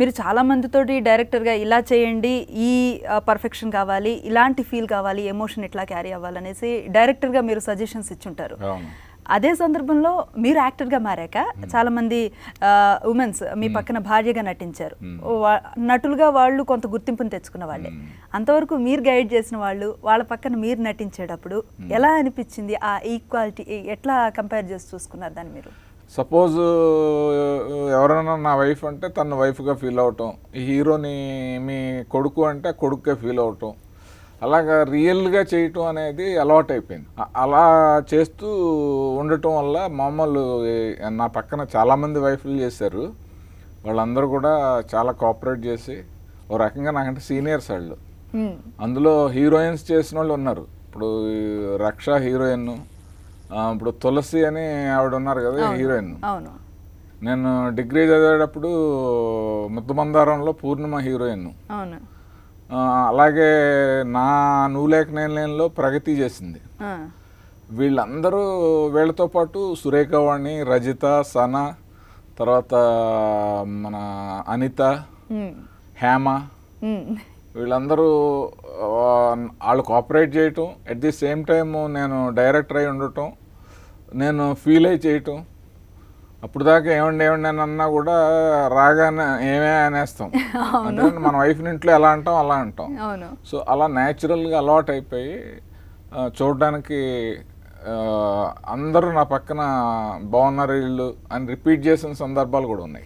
మీరు చాలా మందితోటి డైరెక్టర్గా ఇలా చేయండి ఈ పర్ఫెక్షన్ కావాలి ఇలాంటి ఫీల్ కావాలి ఎమోషన్ ఇట్లా క్యారీ అవ్వాలనేసి డైరెక్టర్గా మీరు సజెషన్స్ ఇచ్చుంటారు. అదే సందర్భంలో మీరు యాక్టర్గా మారాక చాలా మంది ఉమెన్స్ మీ పక్కన భార్యగా నటించారు. నటులుగా వాళ్ళు కొంత గుర్తింపుని తెచ్చుకున్న వాళ్ళే. అంతవరకు మీరు గైడ్ చేసిన వాళ్ళు వాళ్ళ పక్కన మీరు నటించేటప్పుడు ఎలా అనిపించింది ఆ ఈక్వాలిటీ ఎట్లా కంపేర్ చేసి చూసుకున్నారు దాన్ని మీరు? సపోజ్ ఎవరైనా నా వైఫ్ అంటే తన వైఫ్గా ఫీల్ అవటం ఈ హీరోని మీ కొడుకు అంటే కొడుకుగా ఫీల్ అవటం. అలాగా రియల్గా చేయటం అనేది అలవాటు అయిపోయింది అలా చేస్తూ ఉండటం వల్ల మామూలు నా పక్కన చాలామంది వైఫ్లు చేశారు. వాళ్ళందరూ కూడా చాలా కోఆపరేట్ చేసి ఓ రకంగా నాకంటే సీనియర్స్ వాళ్ళు. అందులో హీరోయిన్స్ చేసిన వాళ్ళు ఉన్నారు. ఇప్పుడు రక్ష హీరోయిన్ ఇప్పుడు తులసి అని ఆవిడ ఉన్నారు కదా హీరోయిన్. నేను డిగ్రీ చదివేటప్పుడు ముద్దమందారంలో పూర్ణిమ హీరోయిన్. అలాగే నా నువ్వులేక నేను లేనిలో ప్రగతి చేసింది. వీళ్ళందరూ వీళ్ళతో పాటు సురేఖవాణి రజిత సన తర్వాత మన అనిత. హేమ. వీళ్ళందరూ వాళ్ళు కోఆపరేట్ చేయటం ఎట్ ది సేమ్ టైం నేను డైరెక్టర్ అయి ఉండటం నేను ఫీల్ అయి చేయటం అప్పుడు దాకా ఏమండి ఏమండి అని అన్నా కూడా రాగానే ఏమే అనేస్తాం. అంటే మన వైఫ్ని ఇంట్లో ఎలా అంటాం అలా అంటాం. సో అలా న్యాచురల్గా అలవాటు అయిపోయి చూడడానికి అందరూ నా పక్కన బాగున్నారు వీళ్ళు అని రిపీట్ చేసిన సందర్భాలు కూడా ఉన్నాయి.